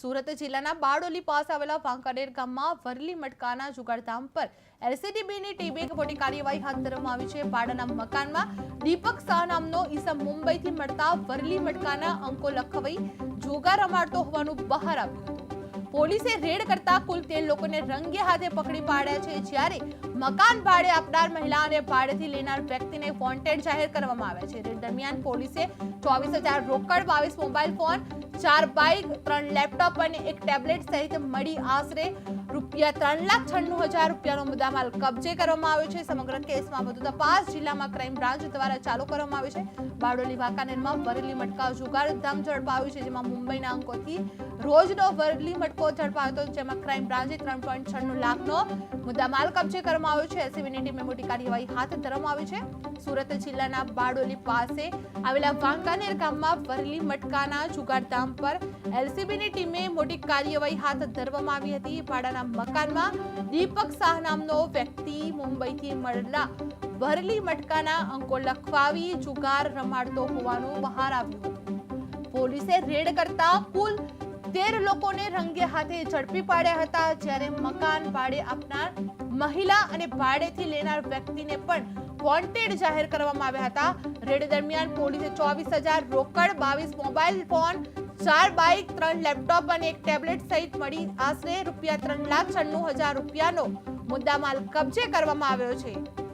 સુરત જિલ્લાના બારડોલી પાસે આવેલા વાંકાનેર ગામમાં વરલી મટકાના જુગારધામ પર એલસીડીબીની ટીમે મોટી કાર્યવાહી હાથ ધરવામાં આવી છે. ભાડાના મકાનમાં દીપક શાહ નામનો ઈસમ મુંબઈથી મળતા વરલી મટકાના અંકો લખવાઈ જોગા રમાડતો હોવાનું બહાર આવ્યું પોલીસે રેડ કરતા કુલ તેર લોકોને રંગે હાથે પકડી પાડ્યા છે. જ્યારે મકાન ભાડે આપનાર મહિલા અને ભાડેથી લેનાર વ્યક્તિને વોન્ટેડ જાહેર કરવામાં આવ્યા છે. રેડ દરમિયાન પોલીસે ચોવીસ હજાર રોકડ, બાવીસ મોબાઈલ ફોન ચાર બાઇક, ત્રણ લેપટોપ અને એક ટેબ્લેટ સહિત મળી આશરે રૂપિયા ત્રણ લાખ છન્નું હજાર રૂપિયાનો મુદ્દામાલ કબજે કરવામાં આવ્યો છે. સમગ્ર કેસમાં વધુ તપાસ જિલ્લામાં ક્રાઇમ બ્રાન્ચ દ્વારા ચાલુ કરવામાં આવી છે. બારડોલી, વાંકાનેરમાં વરેલી મટકાઓ જુગાર ધામ ઝડપાયું છે, જેમાં મુંબઈના અંકોથી રોજનો વરલી મટકો ઝડપાયો હતો, જેમાં ક્રાઇમ બ્રાન્ચે ત્રણ પોઈન્ટ છન્નું લાખનો મુદ્દામાલ કબજે કરવામાં આવ્યો છે. એસીબીની ટીમે મોટી કાર્યવાહી હાથ ધરવામાં આવી છે. સુરત જિલ્લાના બારડોલી પાસે આવેલા વાંકાનેર ગામમાં વરલી મટકાના જુગારધામ પર એલસીબીની ટીમે મોટી કાર્યવાહી હાથ ધરવામાં આવી હતી. ભાડાના મકાનમાં દીપક શાહ નામનો વ્યક્તિ મુંબઈથી મળેલા વરલી મટકાના અંકો લખવાવી જુગાર રમાડતો હોવાનું બહાર આવ્યું. પોલીસે રેડ કરતા કુલ તેર લોકોને રંગે હાથે ઝડપી પાડ્યા હતા. જ્યારે મકાન ભાડે આપનાર મહિલા અને ભાડેથી લેનાર વ્યક્તિને પણ વોન્ટેડ જાહેર કરવામાં આવ્યા હતા. રેડ દરમિયાન પોલીસે ચોવીસ હજાર રોકડ, બાવીસ મોબાઈલ ફોન, ચાર બાઇક, ત્રણ લેપટોપ અને એક ટેબ્લેટ સહિત મળી આશરે રૂપિયા ત્રણ લાખ છન્નું હજાર રૂપિયાનો મુદ્દામાલ કબજે કરવામાં આવ્યો છે.